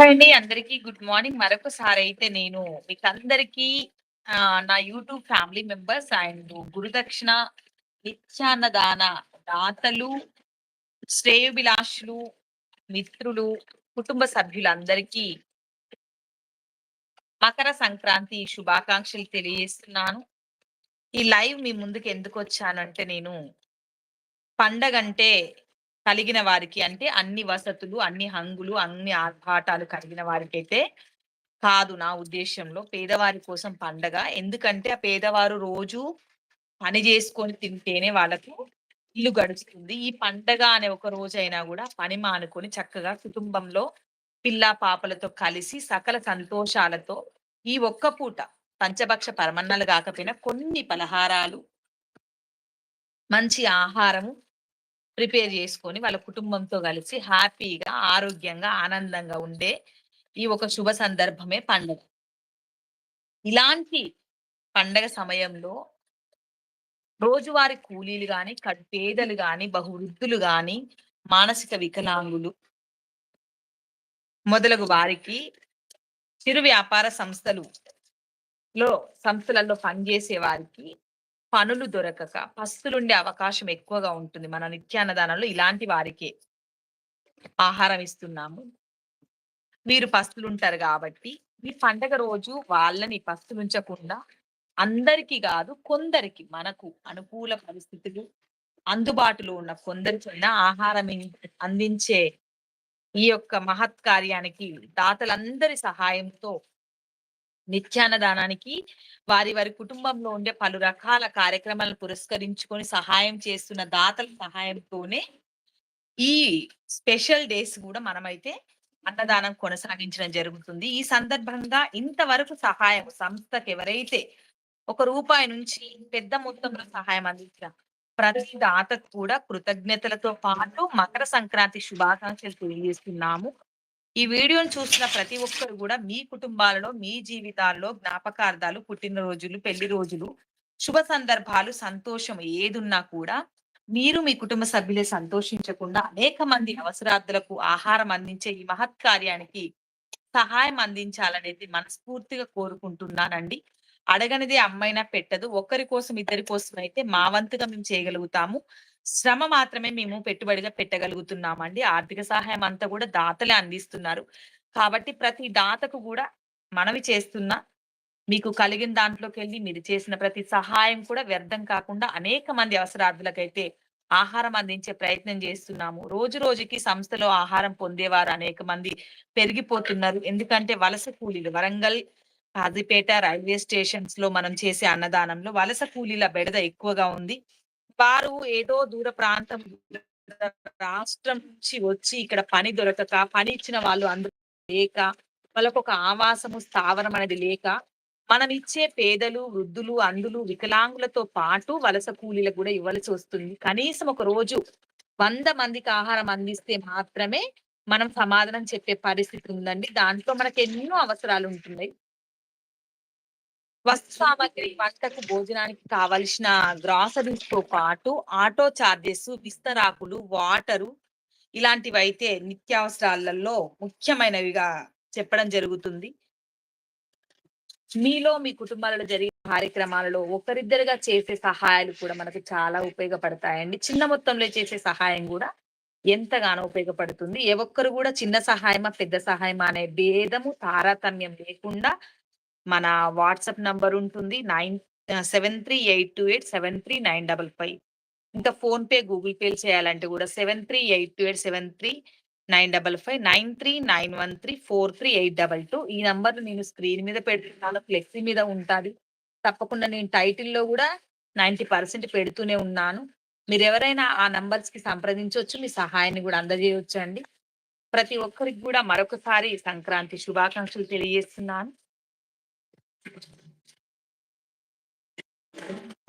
అండి అందరికీ good morning. మరొకసారి అయితే నేను మీకు అందరికీ నా యూట్యూబ్ ఫ్యామిలీ మెంబర్స్ అండ్ గురుదక్షిణ నిత్యాన్నదాన దాతలు శ్రేయోభిలాషులు మిత్రులు కుటుంబ సభ్యులందరికీ మకర సంక్రాంతి శుభాకాంక్షలు తెలియజేస్తున్నాను. ఈ లైవ్ మీ ముందుకు ఎందుకు వచ్చానంటే నేను పండగంటే కలిగిన వారికి అంటే అన్ని వసతులు అన్ని హంగులు అన్ని ఆర్భాటాలు కలిగిన వారికైతే కాదు నా ఉద్దేశంలో పేదవారి కోసం పండగ. ఎందుకంటే ఆ పేదవారు రోజు పని చేసుకొని తింటేనే వాళ్ళకు ఇల్లు గడుస్తుంది. ఈ పండగ అనే ఒక రోజైనా కూడా పని మానుకొని చక్కగా కుటుంబంలో పిల్ల పాపలతో కలిసి సకల సంతోషాలతో ఈ ఒక్క పూట పంచభక్ష పరమన్నలు కాకపోయినా కొన్ని పలహారాలు మంచి ఆహారము ప్రిపేర్ చేసుకొని వాళ్ళ కుటుంబంతో కలిసి హ్యాపీగా ఆరోగ్యంగా ఆనందంగా ఉండే ఈ ఒక శుభ సందర్భమే పండుగ. ఇలాంటి పండగ సమయంలో రోజువారి కూలీలు కానీ పేదలు కానీ బహువృద్ధులు కానీ మానసిక వికలాంగులు మొదలగు వారికి చిరు వ్యాపార సంస్థలు లో సంస్థలలో పనిచేసే వారికి పనులు దొరకక పస్తులుండే అవకాశం ఎక్కువగా ఉంటుంది. మన నిత్యాన్నదానంలో ఇలాంటి వారికే ఆహారం ఇస్తున్నాము. మీరు పస్తులుంటారు కాబట్టి మీ పండగ రోజు వాళ్ళని పస్తులుంచకుండా అందరికి కాదు కొందరికి మనకు అనుకూల పరిస్థితులు అందుబాటులో ఉన్న కొందరికైనా ఆహారం అందించే ఈ యొక్క మహత్ కార్యానికి దాతలందరి సహాయంతో నిత్యాన్నదానానికి వారి వారి కుటుంబంలో ఉండే పలు రకాల కార్యక్రమాలను పురస్కరించుకొని సహాయం చేస్తున్న దాతల సహాయంతోనే ఈ స్పెషల్ డేస్ కూడా మనమైతే అన్నదానం కొనసాగించడం జరుగుతుంది. ఈ సందర్భంగా ఇంతవరకు సహాయం సంస్థకి ఎవరైతే ఒక రూపాయి నుంచి పెద్ద మొత్తంలో సహాయం అందించిన ప్రతి దాతకు కూడా కృతజ్ఞతలతో పాటు మకర సంక్రాంతి శుభాకాంక్షలు తెలియజేస్తున్నాము. ఈ వీడియోను చూసిన ప్రతి ఒక్కరు కూడా మీ కుటుంబాలలో మీ జీవితాల్లో జ్ఞాపకార్థాలు పుట్టినరోజులు పెళ్ళి రోజులు శుభ సందర్భాలు సంతోషం ఏదున్నా కూడా మీరు మీ కుటుంబ సభ్యులే సంతోషించకుండా అనేక మంది అవసరార్థులకు ఆహారం అందించే ఈ మహత్ కార్యానికి సహాయం అందించాలనేది మనస్ఫూర్తిగా కోరుకుంటున్నానండి. అడగనిదే అమ్మైనా పెట్టదు. ఒకరి కోసం ఇద్దరి కోసం అయితే మా వంతుగా మేము చేయగలుగుతాము. శ్రమ మాత్రమే మేము పెట్టుబడిగా పెట్టగలుగుతున్నామండి. ఆర్థిక సహాయం అంతా కూడా దాతలే అందిస్తున్నారు. కాబట్టి ప్రతి దాతకు కూడా మనవి చేస్తున్నా మీకు కలిగిన దాంట్లోకి వెళ్ళి మీరు చేసిన ప్రతి సహాయం కూడా వ్యర్థం కాకుండా అనేక మంది అవసరార్థులకైతే ఆహారం అందించే ప్రయత్నం చేస్తున్నాము. రోజు రోజుకి సంస్థలో ఆహారం పొందేవారు అనేక మంది పెరిగిపోతున్నారు. ఎందుకంటే వలస కూలీలు వరంగల్ హాజీపేట రైల్వే స్టేషన్స్లో మనం చేసే అన్నదానంలో వలస కూలీల బెడద ఎక్కువగా ఉంది. వారు ఏదో దూర ప్రాంతం రాష్ట్రం నుంచి వచ్చి ఇక్కడ పని దొరకక పని ఇచ్చిన వాళ్ళు అందరూ లేక వాళ్ళకు ఒక ఆవాసము స్థావరం అనేది లేక మనం ఇచ్చే పేదలు వృద్ధులు అందులు వికలాంగులతో పాటు వలస కూలీలకు కూడా ఇవ్వాల్సి వస్తుంది. కనీసం ఒక రోజు వంద మందికి ఆహారం అందిస్తే మాత్రమే మనం సమాధానం చెప్పే పరిస్థితి ఉందండి. దాంట్లో మనకి ఎన్నో అవసరాలు ఉంటున్నాయి. వస్తు సామాగ్రి వంటకు భోజనానికి కావలసిన గ్రాసరీస్తో పాటు ఆటో చార్జెస్ విస్తరాకులు వాటరు ఇలాంటివి అయితే నిత్యావసరాలలో ముఖ్యమైనవిగా చెప్పడం జరుగుతుంది. మీలో మీ కుటుంబాలలో జరిగే కార్యక్రమాలలో ఒకరిద్దరుగా చేసే సహాయాలు కూడా మనకు చాలా ఉపయోగపడతాయండి. చిన్న మొత్తంలో చేసే సహాయం కూడా ఎంతగానో ఉపయోగపడుతుంది. ఏ ఒక్కరు కూడా చిన్న సహాయమా పెద్ద సహాయమా అనే భేదము తారతమ్యం లేకుండా మన వాట్సాప్ నంబర్ ఉంటుంది nine seven three eight two eight seven three nine double five. ఇంకా ఫోన్ పే గూగుల్ పే చేయాలంటే కూడా seven three eight two eight seven three nine double five nine three nine one three four three eight double two ఈ number నేను screen మీద పెడుతున్నాను flexi మీద ఉంటుంది. తప్పకుండా నేను టైటిల్లో కూడా నైంటీ పర్సెంట్ పెడుతూనే ఉన్నాను. మీరు ఎవరైనా ఆ నంబర్స్కి సంప్రదించవచ్చు మీ సహాయాన్ని కూడా అందజేయవచ్చు అండి ప్రతి ఒక్కరికి కూడా మరొకసారి సంక్రాంతి శుభాకాంక్షలు తెలియజేస్తున్నాను. Thank you.